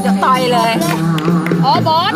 เดี๋ยวต่อยเลย อ๋อบอส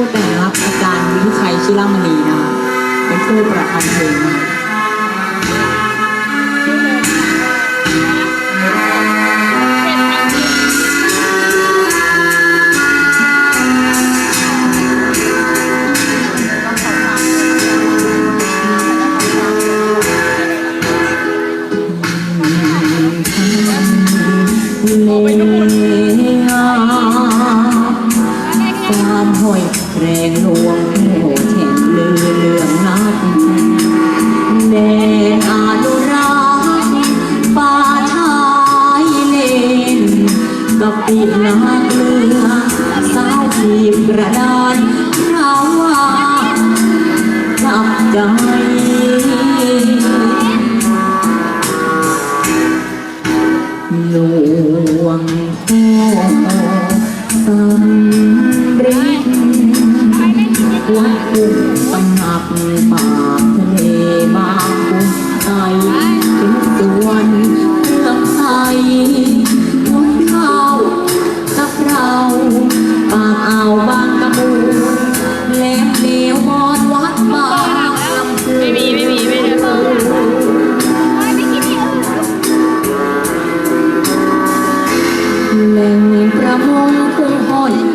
ผู้แต่งรับอาจารย์วิชัยชิลามณีนะคะเป็นผู้ประพันธ์เพลงนะคะ กับปีนาเกลือสาวทีบกระดานเราว่าจับใจหลวงพ่อสำริดวัดกุตำหนักป่า